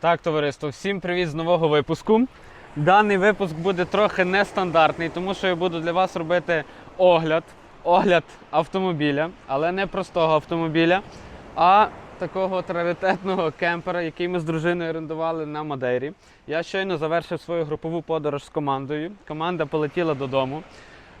Так, товариство, всім привіт з нового випуску. Даний випуск буде трохи нестандартний, тому що я буду для вас робити огляд, огляд автомобіля, але не простого автомобіля, а такого раритетного кемпера, який ми з дружиною орендували на Мадейрі. Я щойно завершив свою групову подорож з командою. Команда полетіла додому.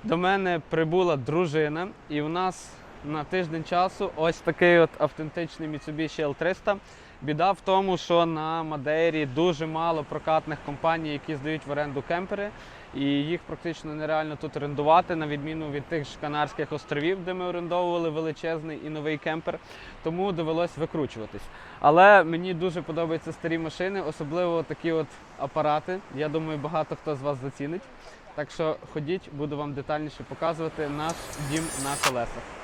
До мене прибула дружина, і у нас на тиждень часу ось такий от автентичний Mitsubishi L300. Біда в тому, що на Мадейрі дуже мало прокатних компаній, які здають в оренду кемпери, і їх практично нереально тут орендувати, на відміну від тих ж Канарських островів, де ми орендовували величезний і новий кемпер. Тому довелось викручуватись. Але мені дуже подобаються старі машини, особливо такі от апарати. Я думаю, багато хто з вас зацінить. Так що ходіть, буду вам детальніше показувати наш дім на колесах.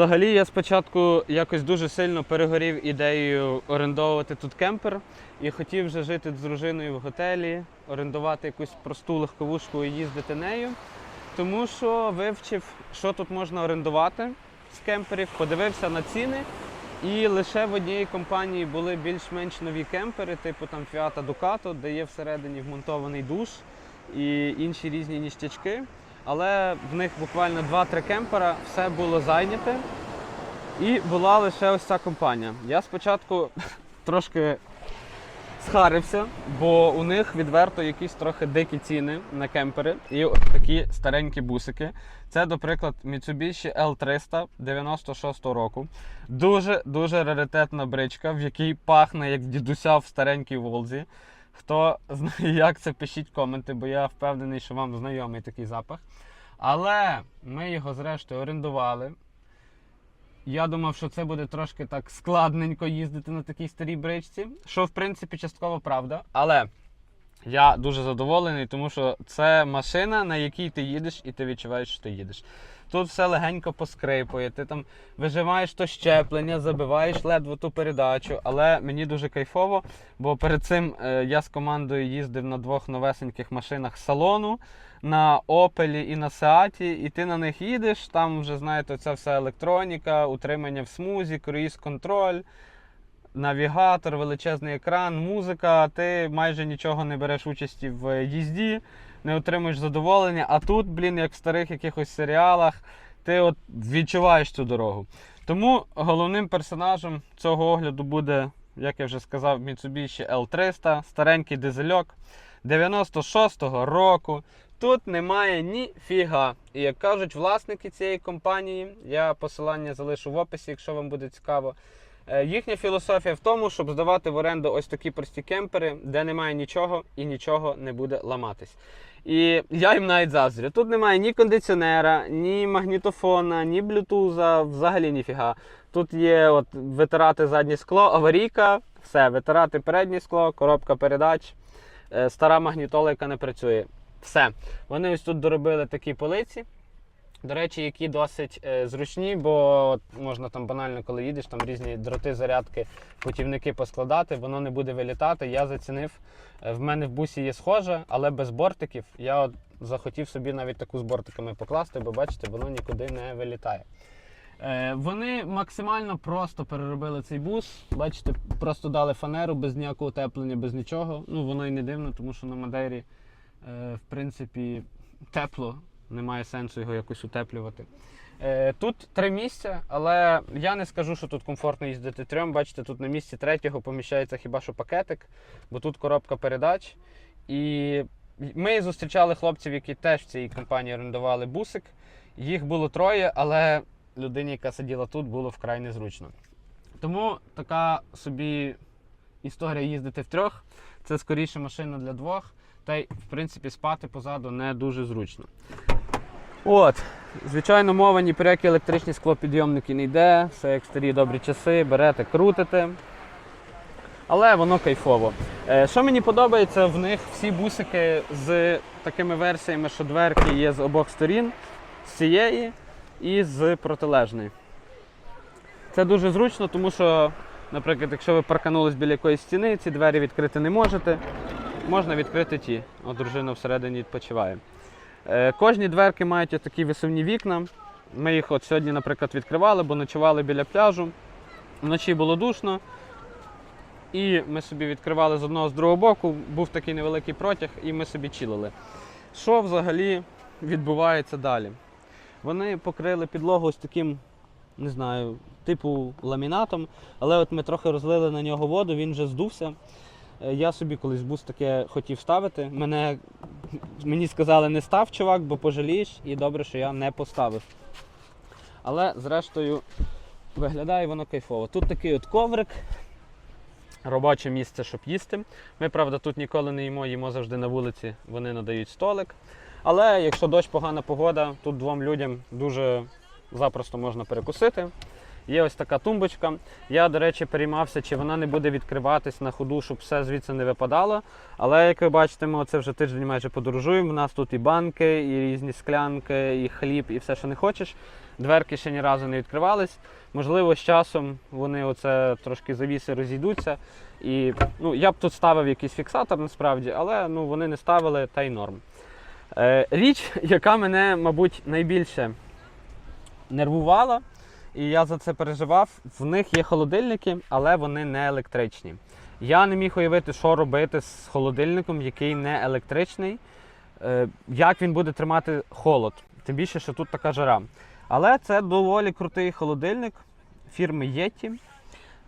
Взагалі, я спочатку якось дуже сильно перегорів ідеєю орендовувати тут кемпер і хотів вже жити з дружиною в готелі, орендувати якусь просту легковушку і їздити нею. Тому що вивчив, що тут можна орендувати з кемперів, подивився на ціни. І лише в одній компанії були більш-менш нові кемпери, типу там Fiat Ducato, де є всередині вмонтований душ і інші різні ніштячки. Але в них буквально 2-3 кемпера, все було зайняте. І була лише ось ця компанія. Я спочатку трошки схарився, бо у них відверто якісь трохи дикі ціни на кемпери і от такі старенькі бусики. Це, до приклад, Mitsubishi L300 96 року. Дуже дуже раритетна бричка, в якій пахне як дідуся в старенькій Волзі. Хто знає, як це, пишіть коменти, бо я впевнений, що вам знайомий такий запах. Але ми його зрештою орендували. Я думав, що це буде трошки так складненько їздити на такій старій бричці, що в принципі частково правда. Але я дуже задоволений, тому що це машина, на якій ти їдеш, і ти відчуваєш, що ти їдеш. Тут все легенько поскрипує, ти там вижимаєш то щеплення, забиваєш ледве ту передачу, але мені дуже кайфово, бо перед цим е, я з командою їздив на двох новесеньких машинах салону, на Опелі і на Сеаті, і ти на них їдеш, там вже знаєте, ця вся електроніка, утримання в смузі, круїз-контроль навігатор, величезний екран, музика, ти майже нічого не береш участі в їзді, не отримуєш задоволення. А тут, блін, як в старих якихось серіалах, ти от відчуваєш цю дорогу. Тому головним персонажем цього огляду буде, як я вже сказав, Mitsubishi L300, старенький дизельок 96-го року. Тут немає ні фіга. І як кажуть власники цієї компанії, я посилання залишу в описі, якщо вам буде цікаво. Е, Їхня філософія в тому, щоб здавати в оренду ось такі прості кемпери, де немає нічого і нічого не буде ламатись. І я їм навіть заздрю. Тут немає ні кондиціонера, ні магнітофона, ні блютуза, взагалі ніфіга. Тут є от витирати заднє скло, аварійка, все, витирати переднє скло, коробка передач, е, стара магнітола, яка не працює. Все. Вони ось тут доробили такі полиці. До речі, які досить е, зручні, бо от можна там банально, коли їдеш, там різні дроти, зарядки, путівники поскладати, воно не буде вилітати. Я зацінив. е, В мене в бусі є схоже, але без бортиків. Я от захотів собі навіть таку з бортиками покласти, бо бачите, воно нікуди не вилітає. Е, Вони максимально просто переробили цей бус. Бачите, просто дали фанеру без ніякого утеплення, без нічого. Ну воно і не дивно, тому що на Мадейрі, е, в принципі, тепло немає сенсу його якось утеплювати. Е, Тут три місця, але я не скажу, що тут комфортно їздити трьом. Бачите, тут на місці третього поміщається хіба що пакетик, бо тут коробка передач. І ми зустрічали хлопців, які теж в цій компанії орендували бусик. Їх було троє, але людині, яка сиділа тут, було вкрай незручно. Тому така собі історія їздити в трьох. Це скоріше машина для двох. Та й, в принципі, спати позаду не дуже зручно. От, звичайно, мова ні про які електричні склопідйомники не йде, все як старі добрі часи, берете, крутите. Але воно кайфово. Е, Що мені подобається, в них всі бусики з такими версіями, що дверки є з обох сторін, з цієї і з протилежної. Це дуже зручно, тому що, наприклад, якщо ви парканулись біля якоїсь стіни, ці двері відкрити не можете. Можна відкрити ті. От дружина всередині відпочиває. Е, кожні дверки мають такі висувні вікна. Ми їх от сьогодні, наприклад, відкривали, бо ночували біля пляжу. Вночі було душно. І ми собі відкривали з одного з другого боку, був такий невеликий протяг, і ми собі чилили. Що взагалі відбувається далі? Вони покрили підлогу ось таким, не знаю, типу ламінатом, але от ми трохи розлили на нього воду, він вже здувся. Е, Я собі колись бус таке хотів ставити. Мене, мені сказали, не став, чувак, бо пожалієш, і добре, що я не поставив. Але зрештою виглядає воно кайфово. Тут такий от коврик, робоче місце, щоб їсти. Ми, правда, тут ніколи не їмо, їмо завжди на вулиці, вони надають столик. Але якщо дощ погана погода, тут двом людям дуже запросто можна перекусити. Є ось така тумбочка. Я, до речі, переймався, чи вона не буде відкриватись на ходу, щоб все звідси не випадало. Але як ви бачите, ми оце вже тиждень майже подорожуємо. У нас тут і банки, і різні склянки, і хліб, і все, що не хочеш. Дверки ще ні разу не відкривались. Можливо, з часом вони оце трошки завіси розійдуться. І ну, я б тут ставив якийсь фіксатор насправді, але ну, вони не ставили та й норм. Е, річ, яка мене, мабуть, найбільше нервувала, і я за це переживав. В них є холодильники, але вони не електричні. Я не міг уявити, що робити з холодильником, який не електричний, е, як він буде тримати холод. Тим більше, що тут така жара. Але це доволі крутий холодильник фірми Yeti.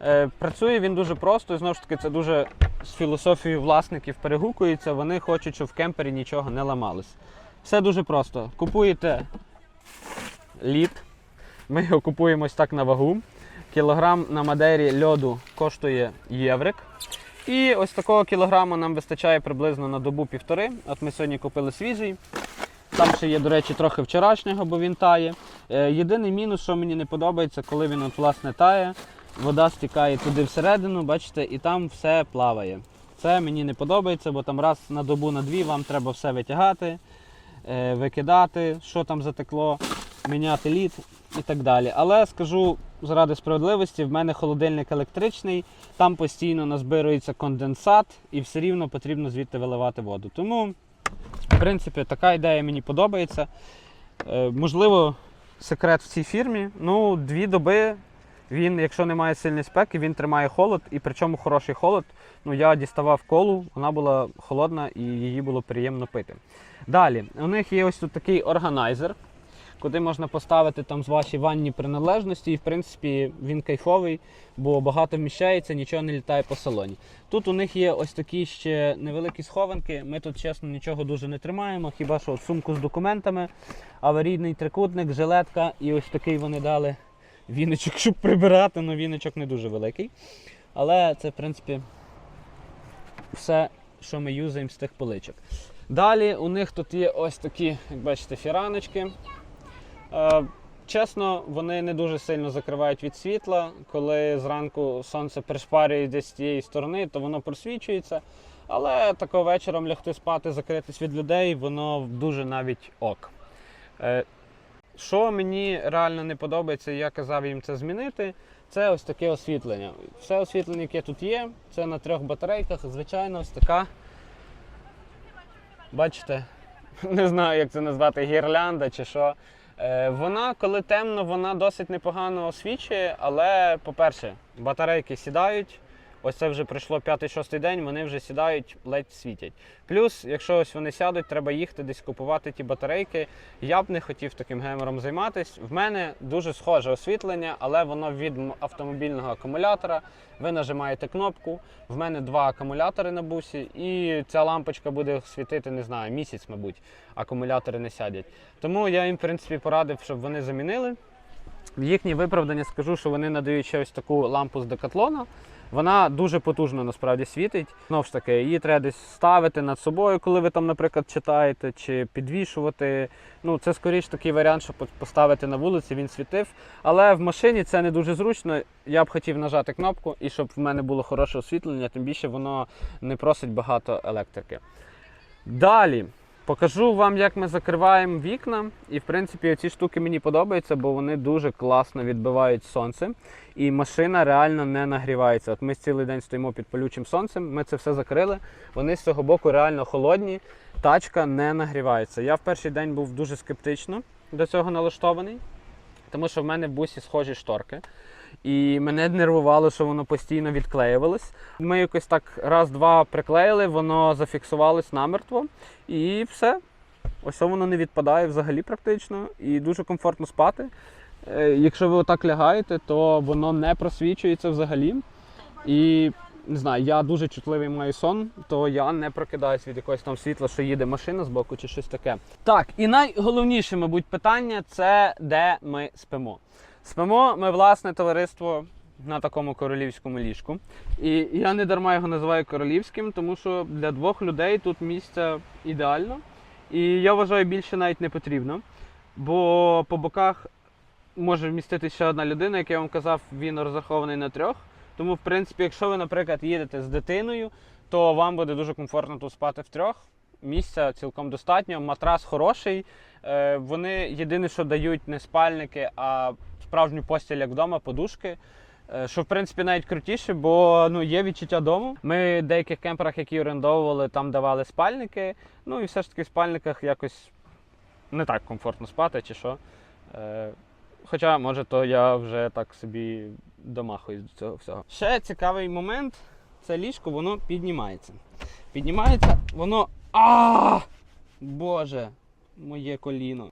Е, Працює він дуже просто, і знову ж таки, це дуже з філософією власників перегукується. Вони хочуть, щоб в кемпері нічого не ламалось. Все дуже просто. Купуєте лід. Ми його купуємо так на вагу. Кілограм на Мадері льоду коштує єврик. І ось такого кілограму нам вистачає приблизно на добу півтори. От ми сьогодні купили свіжий. Там ще є, до речі, трохи вчорашнього, бо він тає. Е, Єдиний мінус, що мені не подобається, коли він от, власне тає, вода стікає туди всередину, бачите, і там все плаває. Це мені не подобається, бо там раз на добу, на дві вам треба все витягати, е, викидати, що там затекло, міняти лід і так далі. Але скажу заради справедливості, в мене холодильник електричний, там постійно назбирується конденсат і все рівно потрібно звідти виливати воду. Тому, в принципі, така ідея мені подобається. Е, можливо, секрет в цій фірмі. Ну, дві доби він, якщо немає сильної спеки, він тримає холод, і причому хороший холод. Ну, я діставав колу, вона була холодна і її було приємно пити. Далі, у них є ось тут такий органайзер, куди можна поставити там з ваші ванні приналежності, і в принципі він кайфовий, бо багато вміщається, нічого не літає по салоні. Тут у них є ось такі ще невеликі схованки. Ми тут, чесно, нічого дуже не тримаємо, хіба що сумку з документами, аварійний трикутник, жилетка і ось такий вони дали віночок, щоб прибирати, але віночок не дуже великий. Але це, в принципі, все, що ми юзаємо з тих поличок. Далі у них тут є ось такі, як бачите, фіраночки. Е, Чесно, вони не дуже сильно закривають від світла. Коли зранку сонце пришпарює десь з тієї сторони, то воно просвічується. Але такого вечором лягти спати, закритись від людей, воно дуже навіть ок. Е, Що мені реально не подобається, я казав їм це змінити, це ось таке освітлення. Все освітлення, яке тут є, це на трьох батарейках. Звичайно, ось така. Бачите, не знаю, як це назвати, гірлянда чи що. Е, Вона, коли темно, вона досить непогано освічує, але, по-перше, батарейки сідають. Ось це вже пройшло п'ятий-шостий день, вони вже сідають, ледь світять. Плюс, якщо ось вони сядуть, треба їхати десь купувати ті батарейки. Я б не хотів таким гемором займатися. В мене дуже схоже освітлення, але воно від автомобільного акумулятора. Ви нажимаєте кнопку. В мене два акумулятори на бусі, і ця лампочка буде світити, не знаю, місяць, мабуть, акумулятори не сядять. Тому я їм, в принципі, порадив, щоб вони замінили. В їхнє виправдання скажу, що вони надають ще ось таку лампу з декатлона. Вона дуже потужно насправді світить. Знову ж таки, її треба десь ставити над собою, коли ви там, наприклад, читаєте, чи підвішувати. Ну, це скоріш такий варіант, щоб поставити на вулиці, він світив. Але в машині це не дуже зручно. Я б хотів нажати кнопку і щоб в мене було хороше освітлення, тим більше воно не просить багато електрики. Далі, Покажу вам, як ми закриваємо вікна. І в принципі ці штуки мені подобаються, бо вони дуже класно відбивають сонце. І машина реально не нагрівається. От ми цілий день стоїмо під палючим сонцем, ми це все закрили. Вони з цього боку реально холодні, тачка не нагрівається. Я в перший день був дуже скептично до цього налаштований, тому що в мене в бусі схожі шторки. І мене нервувало, що воно постійно відклеювалось. Ми якось так раз-два приклеїли, воно зафіксувалось намертво, і все. Ось воно не відпадає взагалі практично і дуже комфортно спати. Е, Якщо ви отак лягаєте, то воно не просвічується взагалі. І не знаю, я дуже чутливий маю сон, то я не прокидаюсь від якогось там світла, що їде машина з боку чи щось таке. Так, і найголовніше, мабуть, питання це де ми спимо. Спимо ми, власне, товариство на такому королівському ліжку. І я не дарма його називаю королівським, тому що для двох людей тут місця ідеально. І я вважаю, більше навіть не потрібно. Бо по боках може вміститися ще одна людина, як я вам казав, він розрахований на трьох. Тому, в принципі, якщо ви, наприклад, їдете з дитиною, то вам буде дуже комфортно тут спати втрьох. Місця цілком достатньо, матрас хороший. Е, Вони єдине, що дають не спальники, а справжню постіль, як вдома, подушки. Е, Що в принципі навіть крутіше, бо ну, є відчуття дому. Ми в деяких кемперах, які орендовували, там давали спальники. Ну і все ж таки в спальниках якось не так комфортно спати чи що. Е, Хоча, може, то я вже так собі домахуюсь до цього всього. Ще цікавий момент це ліжко, воно піднімається. Піднімається, воно. А! Боже, моє коліно.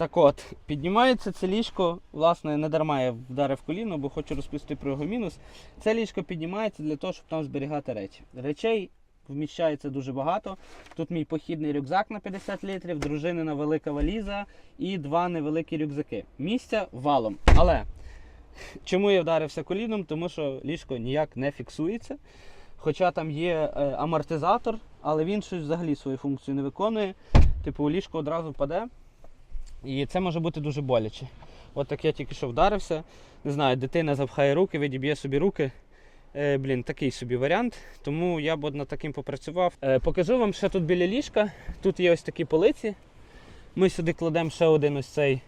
Так от, піднімається це ліжко, власне, не дарма я вдарив коліно, бо хочу розповісти про його мінус. Це ліжко піднімається для того, щоб там зберігати речі. Речей вміщається дуже багато. Тут мій похідний рюкзак на 50 літрів, дружинина велика валіза і два невеликі рюкзаки. Місця валом. Але чому я вдарився коліном? Тому що ліжко ніяк не фіксується. Хоча там є е, амортизатор, але він щось взагалі свою функцію не виконує. Типу, ліжко одразу впаде. І це може бути дуже боляче. От так я тільки що вдарився. Не знаю, дитина запхає руки, відіб'є собі руки. Е, блін, такий собі варіант. Тому я б над таким попрацював. Е, покажу вам ще тут біля ліжка. Тут є ось такі полиці. Ми сюди кладемо ще один ось цей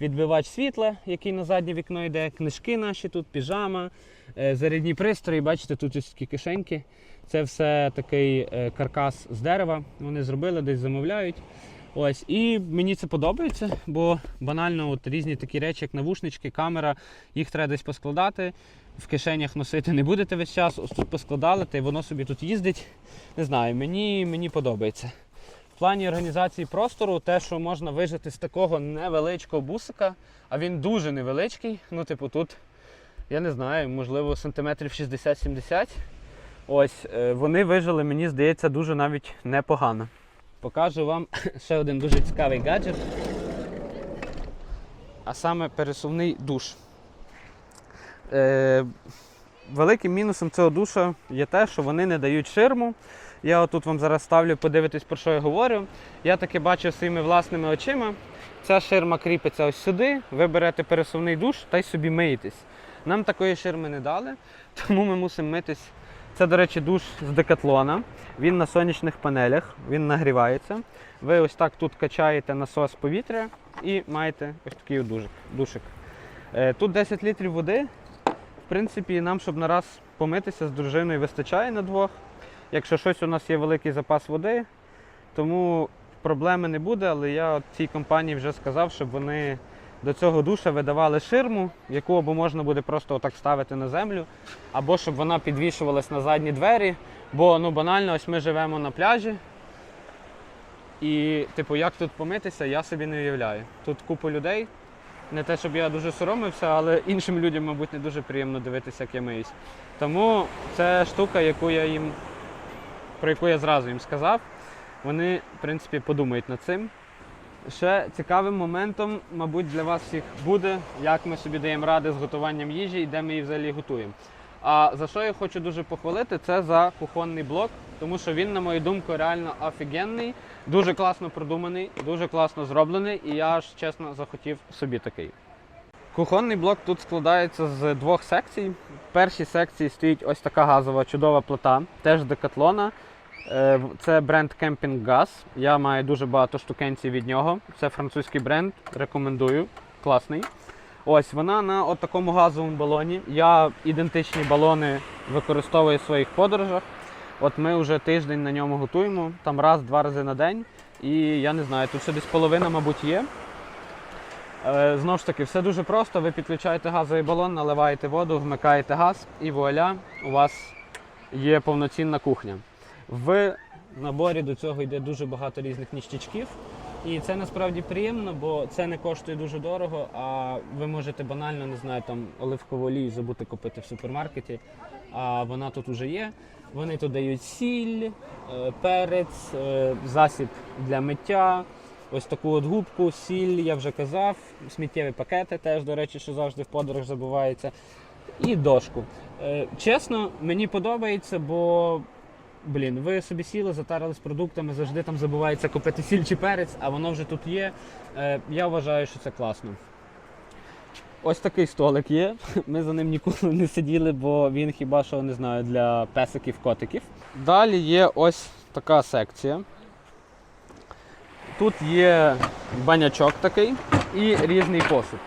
відбивач світла, який на заднє вікно йде. Книжки наші тут, піжама, е, зарядні пристрої. Бачите, тут ось такі кишеньки. Це все такий е, каркас з дерева. Вони зробили, десь замовляють. Ось, і мені це подобається, бо банально от різні такі речі, як навушнички, камера, їх треба десь поскладати. В кишенях носити не будете весь час. Ось тут поскладали, та й воно собі тут їздить. Не знаю, мені, мені подобається. В плані організації простору, те, що можна вижити з такого невеличкого бусика, а він дуже невеличкий. Ну, типу, тут, я не знаю, можливо, сантиметрів 60-70. Ось, е, вони вижили, мені здається, дуже навіть непогано. Покажу вам ще один дуже цікавий гаджет. А саме пересувний душ. Е, великим мінусом цього душа є те, що вони не дають ширму. Я отут вам зараз ставлю подивитись, про що я говорю. Я таки бачив своїми власними очима. Ця ширма кріпиться ось сюди, ви берете пересувний душ та й собі миєтесь. Нам такої ширми не дали, тому ми мусимо митись. Це, до речі, душ з декатлона. Він на сонячних панелях, він нагрівається. Ви ось так тут качаєте насос повітря і маєте ось такий душик. Е, Тут 10 літрів води. В принципі, нам, щоб на раз помитися з дружиною, вистачає на двох. Якщо щось у нас є великий запас води, тому проблеми не буде, але я от цій компанії вже сказав, щоб вони до цього душа видавали ширму, яку або можна буде просто отак ставити на землю, або щоб вона підвішувалась на задні двері. Бо ну банально, ось ми живемо на пляжі. І, типу, як тут помитися, я собі не уявляю. Тут купа людей. Не те, щоб я дуже соромився, але іншим людям, мабуть, не дуже приємно дивитися, як я миюсь. Тому це штука, яку я їм, про яку я зразу їм сказав. Вони, в принципі, подумають над цим. Ще цікавим моментом, мабуть, для вас всіх буде, як ми собі даємо ради з готуванням їжі і де ми її взагалі готуємо. А за що я хочу дуже похвалити, це за кухонний блок, тому що він, на мою думку, реально офігенний, дуже класно продуманий, дуже класно зроблений, і я аж чесно захотів собі такий. Кухонний блок тут складається з двох секцій. В першій секції стоїть ось така газова чудова плита, теж декатлона. Е, Це бренд Camping Gas. Я маю дуже багато штукенців від нього. Це французький бренд, рекомендую. Класний. Ось вона на такому газовому балоні. Я ідентичні балони використовую в своїх подорожах. От ми вже тиждень на ньому готуємо, там раз-два рази на день. І я не знаю, тут ще десь половина, мабуть, є. Е, Знову ж таки, все дуже просто. Ви підключаєте газовий балон, наливаєте воду, вмикаєте газ і вуаля, у вас є повноцінна кухня. В наборі до цього йде дуже багато різних ніштячків. І це насправді приємно, бо це не коштує дуже дорого, а ви можете банально, не знаю, там оливкову олію забути купити в супермаркеті, а вона тут вже є. Вони тут дають сіль, е, перець, е, засіб для миття, ось таку от губку, сіль, я вже казав, сміттєві пакети теж, до речі, що завжди в подорож забувається. І дошку. Е, Чесно, мені подобається, бо блін, ви собі сіли, затарили з продуктами, завжди там забувається купити сіль чи перець, а воно вже тут є. Е, Я вважаю, що це класно. Ось такий столик є. Ми за ним ніколи не сиділи, бо він хіба що не знаю для песиків, котиків. Далі є ось така секція. Тут є банячок такий і різний посуд.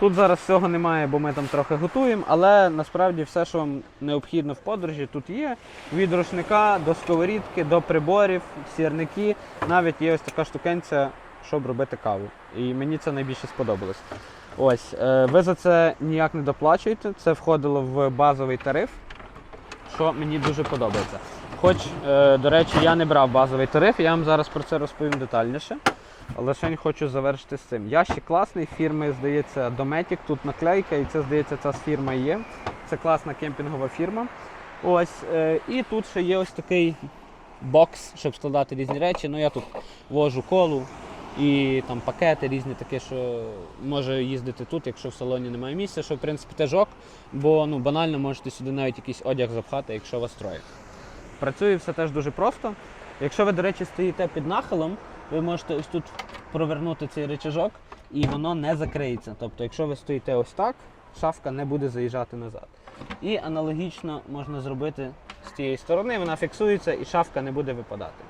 Тут зараз всього немає, бо ми там трохи готуємо, але насправді все, що вам необхідно в подорожі, тут є. Від рушника до сковорідки, до приборів, сірники. Навіть є ось така штукенця, щоб робити каву. І мені це найбільше сподобалось. Ось, е, ви за це ніяк не доплачуєте. Це входило в базовий тариф, що мені дуже подобається. Хоч, е, до речі, я не брав базовий тариф, я вам зараз про це розповім детальніше. Лише хочу завершити з цим. Ящик класний, фірми, здається, Dometic, тут наклейка, і це, здається, ця фірма є. Це класна кемпінгова фірма. Ось, е, і тут ще є ось такий бокс, щоб складати різні речі. Ну я тут вожу колу і там пакети різні такі, що може їздити тут, якщо в салоні немає місця, що в принципі теж ок, бо ну, банально можете сюди навіть якийсь одяг запхати, якщо вас троє. Працює все теж дуже просто. Якщо ви, до речі, стоїте під нахилом, ви можете ось тут провернути цей рычажок і воно не закриється. Тобто, якщо ви стоїте ось так, шафка не буде заїжджати назад. І аналогічно можна зробити з тієї сторони, вона фіксується і шафка не буде випадати.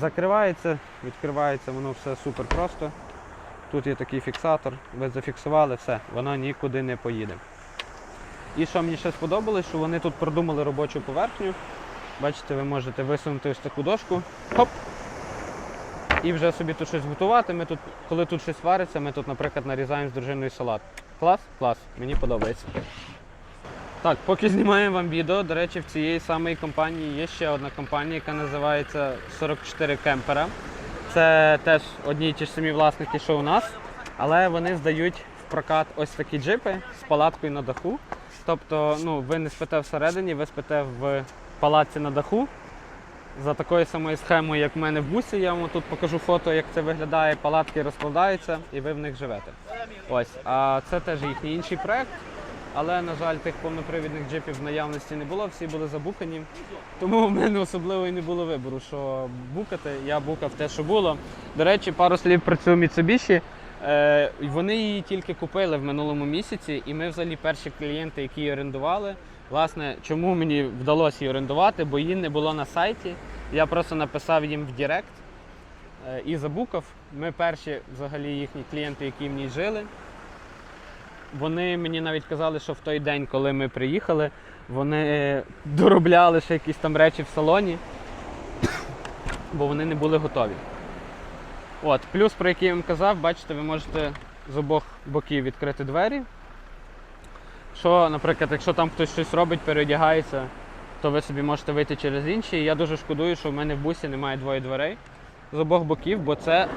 Закривається, відкривається, воно все супер просто. Тут є такий фіксатор, ви зафіксували, все, воно нікуди не поїде. І що мені ще сподобалось, що вони тут продумали робочу поверхню. Бачите, ви можете висунути ось таку дошку, хоп, і вже собі тут щось готувати. Ми тут, коли тут щось вариться, ми тут, наприклад, нарізаємо з дружиною салат. Клас? Клас, мені подобається. Так, поки знімаємо вам відео, до речі, в цієї самої компанії є ще одна компанія, яка називається 44 кемпера. Це теж одні й ті ж самі власники, що у нас, але вони здають в прокат ось такі джипи з палаткою на даху. Тобто, ну, ви не спите всередині, ви спите в палаці на даху. За такою самою схемою, як в мене в бусі, я вам тут покажу фото, як це виглядає. Палатки розкладаються і ви в них живете. Ось, а це теж їхній інший проект. Але, на жаль, тих повнопривідних джипів в наявності не було, всі були забукані. Тому в мене особливо і не було вибору, що букати. Я букав те, що було. До речі, пару слів про цю Mitsubishi. Е, Вони її тільки купили в минулому місяці, і ми взагалі перші клієнти, які її орендували. Власне, чому мені вдалося її орендувати, бо її не було на сайті. Я просто написав їм в Директ е, і забукав. Ми перші взагалі їхні клієнти, які в ній жили. Вони мені навіть казали, що в той день, коли ми приїхали, вони доробляли ще якісь там речі в салоні, бо вони не були готові. От, плюс, про який я вам казав, бачите, ви можете з обох боків відкрити двері. Що, наприклад, якщо там хтось щось робить, переодягається, то ви собі можете вийти через інші. І я дуже шкодую, що в мене в бусі немає двоє дверей з обох боків, бо це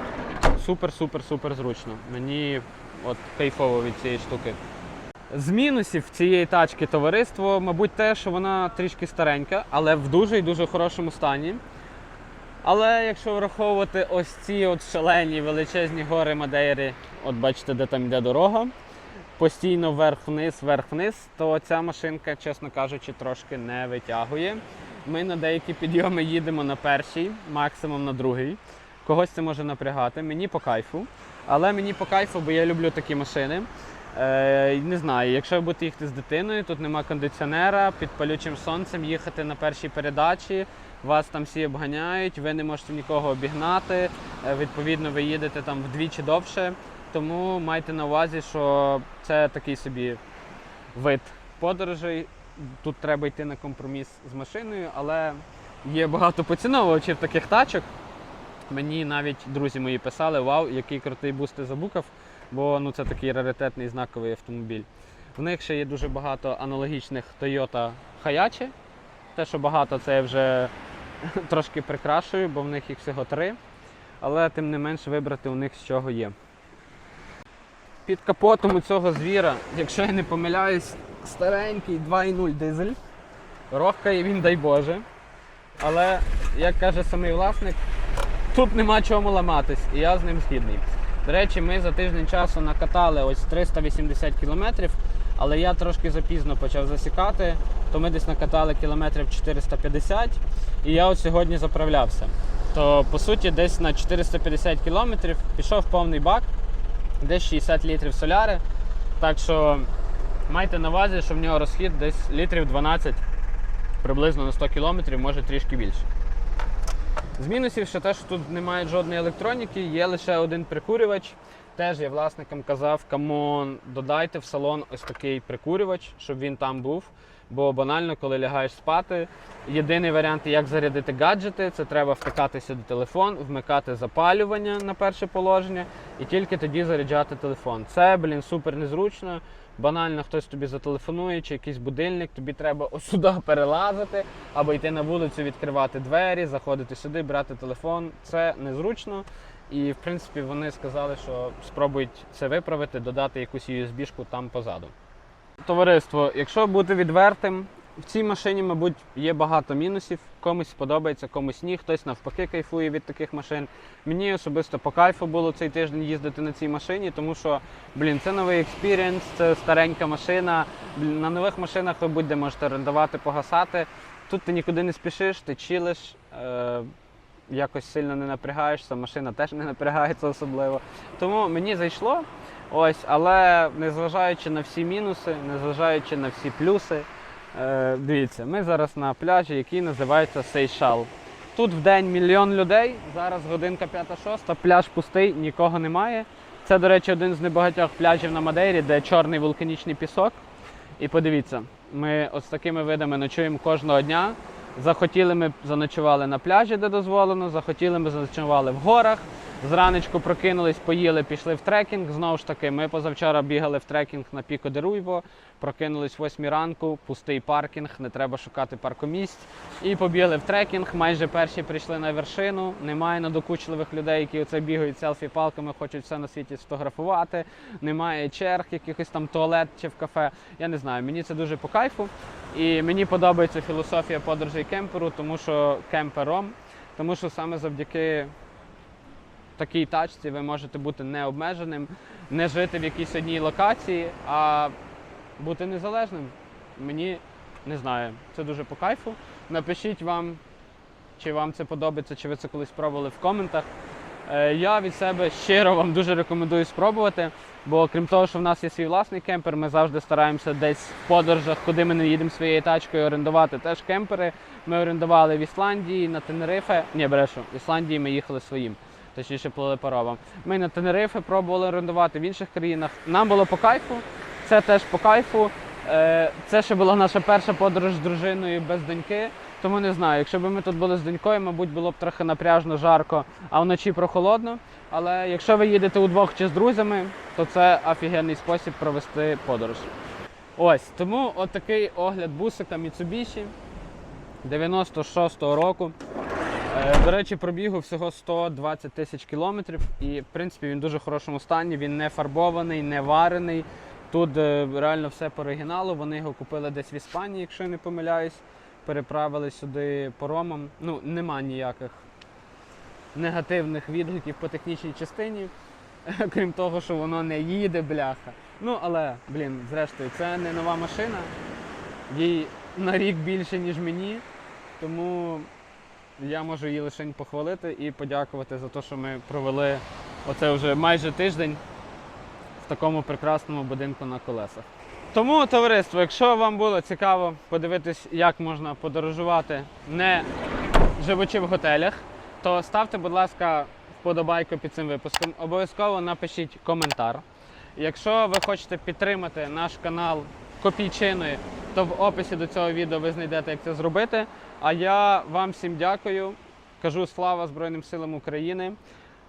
супер-супер-супер зручно. Мені от кайфово від цієї штуки. З мінусів цієї тачки товариство, мабуть, те, що вона трішки старенька, але в дуже і дуже хорошому стані. Але якщо враховувати ось ці от шалені величезні гори Мадейри, от бачите, де там йде дорога, постійно вверх-вниз, вверх-вниз, то ця машинка, чесно кажучи, трошки не витягує. Ми на деякі підйоми їдемо на перший, максимум на другий. Когось це може напрягати, мені по кайфу. Але мені по кайфу, бо я люблю такі машини. Е, не знаю, якщо ви будете їхати з дитиною, тут нема кондиціонера, під палючим сонцем їхати на першій передачі, вас там всі обганяють, ви не можете нікого обігнати. Е, відповідно, ви їдете там вдвічі довше. Тому майте на увазі, що це такий собі вид подорожей. Тут треба йти на компроміс з машиною, але є багато поціновувачів таких тачок. Мені навіть друзі мої писали, вау, який крутий буст ти забукав, бо ну, це такий раритетний знаковий автомобіль. В них ще є дуже багато аналогічних Toyota Hayachi. Те, що багато, це я вже трошки прикрашую, бо в них їх всього три. Але тим не менш вибрати у них з чого є. Під капотом у цього звіра, якщо я не помиляюсь, старенький 2.0 дизель. Рохкає він, дай Боже. Але, як каже самий власник, тут нема чому ламатись, і я з ним згідний. До речі, ми за тиждень часу накатали ось 380 кілометрів, але я трошки запізно почав засікати, то ми десь накатали кілометрів 450, і я от сьогодні заправлявся. То по суті десь на 450 кілометрів пішов повний бак, десь 60 літрів соляри. Так що майте на увазі, що в нього розхід десь літрів 12 приблизно на 100 км, може трішки більше. З мінусів ще те, що тут немає жодної електроніки, є лише один прикурювач. Теж я власникам казав, камон, додайте в салон ось такий прикурювач, щоб він там був. Бо банально, коли лягаєш спати, єдиний варіант, як зарядити гаджети, це треба втикати сюди телефон, вмикати запалювання на перше положення і тільки тоді заряджати телефон. Це, блін, супер незручно. Банально хтось тобі зателефонує, чи якийсь будильник, тобі треба сюди перелазити, або йти на вулицю, відкривати двері, заходити сюди, брати телефон. Це незручно. І в принципі вони сказали, що спробують це виправити, додати якусь USB-шку там позаду. Товариство, якщо бути відвертим, в цій машині, мабуть, є багато мінусів. Комусь сподобається, комусь ні. Хтось навпаки кайфує від таких машин. Мені особисто по кайфу було цей тиждень їздити на цій машині, тому що, блін, це новий експірієнс, це старенька машина. На нових машинах ви будь-де можете орендувати, погасати. Тут ти нікуди не спішиш, ти чилиш. Е- якось сильно не напрягаєшся, машина теж не напрягається особливо. Тому мені зайшло. Ось, але незважаючи на всі мінуси, незважаючи на всі плюси, е, дивіться, ми зараз на пляжі, який називається Сейшал. Тут в день мільйон людей, зараз годинка 5-6, пляж пустий, нікого немає. Це, до речі, один з небагатьох пляжів на Мадейрі, де чорний вулканічний пісок. І подивіться, ми ось такими видами ночуємо кожного дня. Захотіли ми заночували на пляжі, де дозволено, захотіли ми заночували в горах. Зранечку прокинулись, поїли, пішли в трекінг. Знову ж таки, ми позавчора бігали в трекінг на Піко де Руйво, прокинулись в 8 ранку, пустий паркінг, не треба шукати паркомісць. І побігли в трекінг. Майже перші прийшли на вершину. Немає надокучливих людей, які оце бігають селфі-палками, хочуть все на світі сфотографувати. Немає черг, якихось там туалет чи в кафе. Я не знаю, мені це дуже по кайфу. І мені подобається філософія подорожей кемперу, тому що кемпером, тому що саме завдяки такій тачці ви можете бути необмеженим, не жити в якійсь одній локації, а бути незалежним. Мені не знаю, це дуже по кайфу. Напишіть вам, чи вам це подобається, чи ви це колись пробували в коментах. Е, Я від себе щиро вам дуже рекомендую спробувати, бо крім того, що в нас є свій власний кемпер, ми завжди стараємося десь в подорожах, куди ми не їдемо своєю тачкою, орендувати теж кемпери. Ми орендували в Ісландії, на Тенерифе. Ні, брешу, в Ісландії ми їхали своїм, точніше плили паромом. Ми на Тенерифе пробували орендувати в інших країнах. Нам було по кайфу, це теж по кайфу. Е, Це ще була наша перша подорож з дружиною без доньки. Тому не знаю, якщо б ми тут були з донькою, мабуть, було б трохи напряжно, жарко, а вночі прохолодно. Але якщо ви їдете удвох чи з друзями, то це офігенний спосіб провести подорож. Ось, тому отакий огляд бусика Mitsubishi 96-го року. Е, До речі, пробігу всього 120 тисяч кілометрів, і в принципі він в дуже хорошому стані. Він не фарбований, не варений. Тут е, реально все по оригіналу. Вони його купили десь в Іспанії, якщо я не помиляюсь. Переправили сюди поромом. Ну, нема ніяких негативних відгуків по технічній частині, крім того, що воно не їде, бляха. Ну, але, блін, зрештою, це не нова машина. Їй на рік більше, ніж мені. Тому я можу її лише похвалити і подякувати за те, що ми провели оце вже майже тиждень в такому прекрасному будинку на колесах. Тому, товариство, якщо вам було цікаво подивитись, як можна подорожувати, не живучи в готелях, то ставте, будь ласка, вподобайку під цим випуском. Обов'язково напишіть коментар. Якщо ви хочете підтримати наш канал копійчиною, то в описі до цього відео ви знайдете, як це зробити. А я вам всім дякую. Кажу слава Збройним силам України.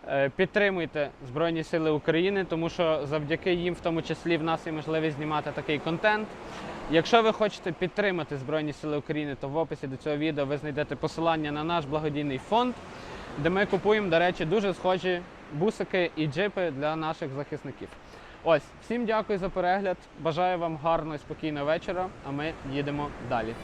Е, Підтримуйте Збройні Сили України, тому що завдяки їм, в тому числі, в нас є можливість знімати такий контент. Якщо ви хочете підтримати Збройні Сили України, то в описі до цього відео ви знайдете посилання на наш благодійний фонд, де ми купуємо, до речі, дуже схожі бусики і джипи для наших захисників. Ось, всім дякую за перегляд. Бажаю вам гарного і спокійного вечора, а ми їдемо далі.